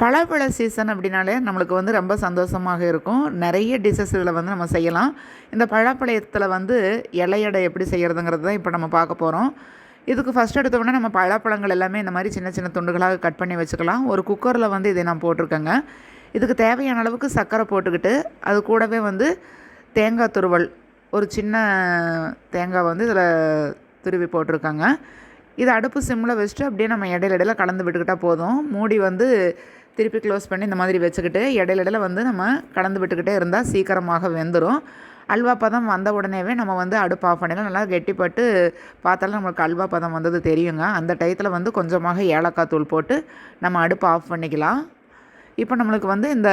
பழப்பழ season அப்படின்னாலே நம்மளுக்கு வந்து ரொம்ப சந்தோஷமாக இருக்கும். நிறைய டிஷ்ஷஸ் இதில் வந்து நம்ம செய்யலாம். இந்த பழப்பழத்தில் வந்து இலையடை எப்படி செய்கிறதுங்கிறது தான் இப்போ நம்ம பார்க்க போகிறோம் இதுக்கு ஃபஸ்ட் எடுத்தோம்னா நம்ம பழப்பழங்கள் எல்லாமே இந்த மாதிரி சின்ன சின்ன துண்டுகளாக கட் பண்ணி வச்சுக்கலாம். ஒரு குக்கரில் வந்து இதை நான் போட்டிருக்கேங்க. இதுக்கு தேவையான அளவுக்கு சர்க்கரை போட்டுக்கிட்டு அது கூடவே வந்து தேங்காய் துருவல் ஒரு சின்ன தேங்காய் வந்து இதில் துருவி போட்டிருக்காங்க. இது அடுப்பு சிம்மில் வச்சுட்டு அப்படியே நம்ம இடையில இடையில கலந்து விட்டுக்கிட்டால் போதும். மூடி வந்து திருப்பி க்ளோஸ் பண்ணி இந்த மாதிரி வச்சுக்கிட்டு இடையில இடையில வந்து நம்ம கலந்து விட்டுக்கிட்டே இருந்தால் சீக்கிரமாக வெந்துடும் அல்வா பதம் வந்த உடனேவே நம்ம வந்து அடுப்பு ஆஃப் பண்ணிடலாம். நல்லா கெட்டிப்பட்டு பார்த்தாலும் நம்மளுக்கு அல்வா பதம் வந்தது தெரியுங்க. அந்த டயத்தில் வந்து கொஞ்சமாக ஏலக்காய் தூள் போட்டு நம்ம அடுப்பு ஆஃப் பண்ணிக்கலாம். இப்போ நம்மளுக்கு வந்து இந்த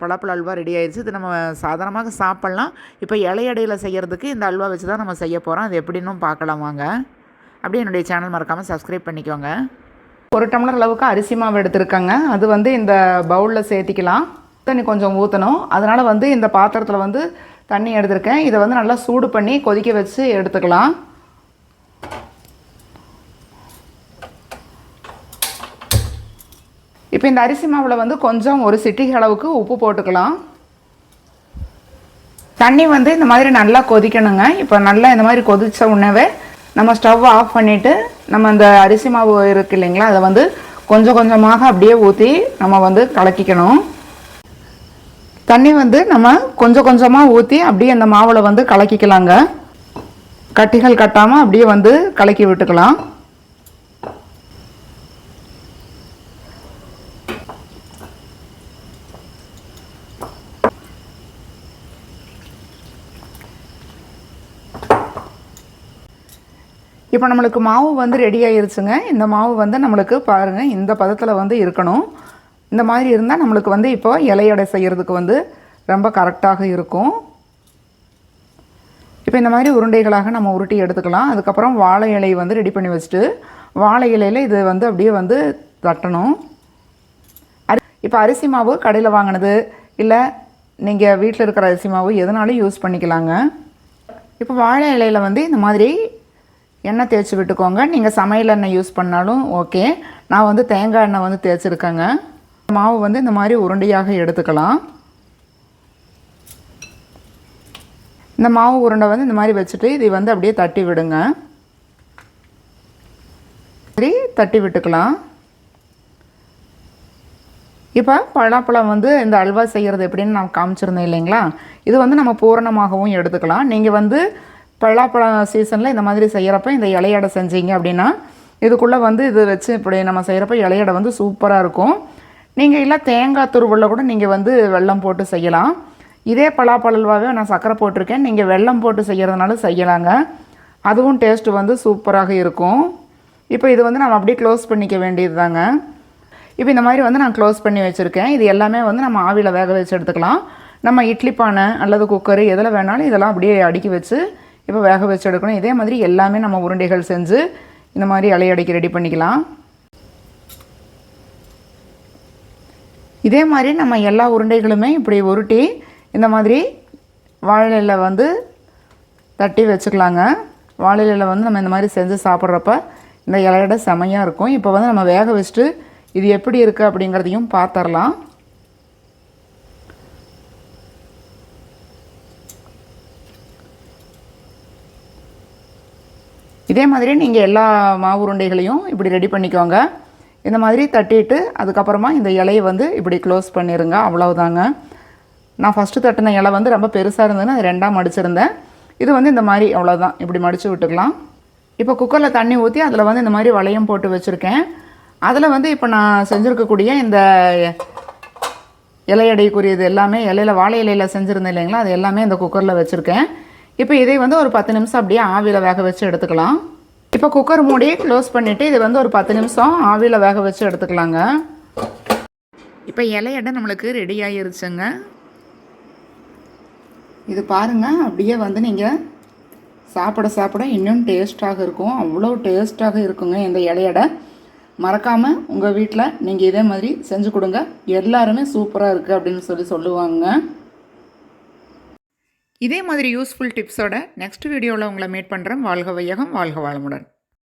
பலாப்பழ அல்வா ரெடி ஆயிடுச்சு இது நம்ம சாதாரணமாக சாப்பிட்லாம். இப்போ இலையடையில் செய்கிறதுக்கு இந்த அல்வா வச்சு தான் நம்ம செய்ய போகிறோம் அது எப்படின்னும் பார்க்கலாம் வாங்க. அப்படியே என்னுடைய சேனல் மறக்காமல் சப்ஸ்கிரைப் பண்ணிக்கோங்க. ஒரு டம்ளர் அளவுக்கு அரிசி மாவு எடுத்திருக்கேங்க. அது வந்து இந்த பவுலில் சேர்த்திக்கலாம். தண்ணி கொஞ்சம் ஊற்றணும் அதனால் வந்து இந்த பாத்திரத்தில் வந்து தண்ணி எடுத்திருக்கேன். இதை வந்து நல்லா சூடு பண்ணி கொதிக்க வச்சு எடுத்துக்கலாம். இப்போ இந்த அரிசி மாவில் வந்து கொஞ்சம் ஒரு சிட்டிகை அளவுக்கு உப்பு போட்டுக்கலாம். தண்ணி வந்து இந்த மாதிரி நல்லா கொதிக்கணுங்க. இப்போ நல்லா இந்த மாதிரி கொதித்த உணவை நம்ம ஸ்டவ் ஆஃப் பண்ணிவிட்டு நம்ம அந்த அரிசி மாவு இருக்கு இல்லைங்களா அதை வந்து கொஞ்சம் கொஞ்சமாக அப்படியே ஊற்றி நம்ம வந்து கலக்கிக்கணும். தண்ணி வந்து நம்ம கொஞ்சம் கொஞ்சமாக ஊற்றி அப்படியே அந்த மாவில் வந்து கலக்கிக்கலாங்க. கட்டிகள் கட்டாமல் அப்படியே வந்து கலக்கி விட்டுக்கலாம். இப்போ நம்மளுக்கு மாவு வந்து ரெடி ஆயிருச்சுங்க. இந்த மாவு வந்து நம்மளுக்கு பாருங்கள் இந்த பதத்தில் வந்து இருக்கணும். இந்த மாதிரி இருந்தால் நம்மளுக்கு வந்து இப்போ இலையடை செய்கிறதுக்கு வந்து ரொம்ப கரெக்டாக இருக்கும். இப்போ இந்த மாதிரி உருண்டைகளாக நம்ம உருட்டி எடுத்துக்கலாம். அதுக்கப்புறம் வாழை இலை வந்து ரெடி பண்ணி வச்சுட்டு வாழை இலையில் இது வந்து அப்படியே வந்து தட்டணும். அரி இப்போ அரிசி மாவு கடையில் வாங்கினது இல்லை நீங்கள் வீட்டில் இருக்கிற அரிசி மாவு எதனாலும் யூஸ் பண்ணிக்கலாங்க. இப்போ வாழை இலையில் வந்து இந்த மாதிரி எண்ணெய் தேய்ச்சி விட்டுக்கோங்க. நீங்கள் சமையல் எண்ணெய் யூஸ் பண்ணாலும் ஓகே நான் வந்து தேங்காய் எண்ணெய் வந்து தேய்ச்சிருக்கேங்க. மாவு வந்து இந்த மாதிரி உருண்டையாக எடுத்துக்கலாம். இந்த மாவு உருண்டை வந்து இந்த மாதிரி வச்சுட்டு இதை வந்து அப்படியே தட்டி விடுங்க. சரி தட்டி விட்டுக்கலாம். இப்போ பலாப்பழம் வந்து இந்த அல்வா செய்கிறது எப்படின்னு நான் காமிச்சிருந்தேன் இல்லைங்களா? இது வந்து நம்ம பூரணமாகவும் எடுத்துக்கலாம். நீங்கள் வந்து பழாப்பழம் சீசனில் இந்த மாதிரி செய்கிறப்ப இந்த இலையடை செஞ்சீங்க அப்படின்னா இதுக்குள்ளே வந்து இது வச்சு இப்படி நம்ம செய்கிறப்ப இலையடை வந்து சூப்பராக இருக்கும். நீங்கள் இல்லை தேங்காய் துருவலில் கூட நீங்கள் வந்து வெள்ளம் போட்டு செய்யலாம். இதே பலாப்பழல்வாவே நான் சர்க்கரை போட்டிருக்கேன். நீங்கள் வெல்லம் போட்டு செய்கிறதுனால செய்யலாங்க. அதுவும் டேஸ்ட்டு வந்து சூப்பராக இருக்கும். இப்போ இது வந்து நம்ம அப்படியே க்ளோஸ் பண்ணிக்க வேண்டியது தாங்க இப்போ இந்த மாதிரி வந்து நான் க்ளோஸ் பண்ணி வச்சுருக்கேன். இது எல்லாமே வந்து நம்ம ஆவியில் வேக வச்சு எடுத்துக்கலாம். நம்ம இட்லி பானை அல்லது குக்கரு எதில் வேணாலும் இதெல்லாம் அப்படியே அடுக்கி வச்சு இப்போ வேக வச்சு எடுக்கணும். இதே மாதிரி எல்லாமே நம்ம உருண்டைகள் செஞ்சு இந்த மாதிரி அலையடைக்கு ரெடி பண்ணிக்கலாம். இதே மாதிரி நம்ம எல்லா உருண்டைகளுமே இப்படி உருட்டி இந்த மாதிரி வாழையில் வந்து தட்டி வச்சுக்கலாங்க. வாழையில் வந்து நம்ம இந்த மாதிரி செஞ்சு சாப்பிட்றப்ப இந்த இலையோட செமையாக இருக்கும். இப்போ வந்து நம்ம வேக வச்சுட்டு இது எப்படி இருக்குது அப்படிங்கிறதையும் பார்த்துடலாம் இதே மாதிரி நீங்கள் எல்லா மாவு உருண்டைகளையும் இப்படி ரெடி பண்ணிக்கோங்க. இந்த மாதிரி தட்டிட்டு அதுக்கப்புறமா இந்த இலையை வந்து இப்படி க்ளோஸ் பண்ணிடுங்க அவ்வளவுதாங்க. நான் ஃபஸ்ட்டு தட்டின இலை வந்து ரொம்ப பெருசாக இருந்ததுன்னு அது ரெண்டாக மடிச்சிருந்தேன். இது வந்து இந்த மாதிரி அவ்வளோதான் இப்படி மடித்து விட்டுக்கலாம். இப்போ குக்கரில் தண்ணி ஊற்றி அதில் வந்து இந்த மாதிரி வளையம் போட்டு வச்சுருக்கேன். அதில் வந்து இப்போ நான் செஞ்சுருக்கக்கூடிய இந்த இலையடைக்குரியது எல்லாமே இலையில் வாழை இலையில் செஞ்சுருந்தேன் இல்லைங்களா? அது எல்லாமே இந்த குக்கரில் வச்சுருக்கேன். இப்போ இதை வந்து ஒரு பத்து நிமிஷம் அப்படியே ஆவியில் வேக வச்சு எடுத்துக்கலாம். இப்போ குக்கர் மூடி க்ளோஸ் பண்ணிவிட்டு இது வந்து ஒரு பத்து நிமிஷம் ஆவியில் வேக வச்சு எடுத்துக்கலாங்க. இப்போ இலையடை நம்மளுக்கு ரெடி ஆகிருச்சுங்க இது பாருங்கள் அப்படியே வந்து நீங்கள் சாப்பிட சாப்பிட இன்னும் டேஸ்ட்டாக இருக்கும். அவ்வளோ டேஸ்ட்டாக இருக்குங்க இந்த இலையடை மறக்காமல் உங்கள் வீட்டில் நீங்கள் இதே மாதிரி செஞ்சு கொடுங்க. எல்லாருமே சூப்பராக இருக்குது அப்படின்னு சொல்லி சொல்லுவாங்க. இதே மாதிரி யூஸ்ஃபுல் டிப்ஸோட நெக்ஸ்ட் வீடியோவில் உங்களை மீட் பண்ணுறேன் வாழ்க வையகம் வாழ்க வாழமுடன்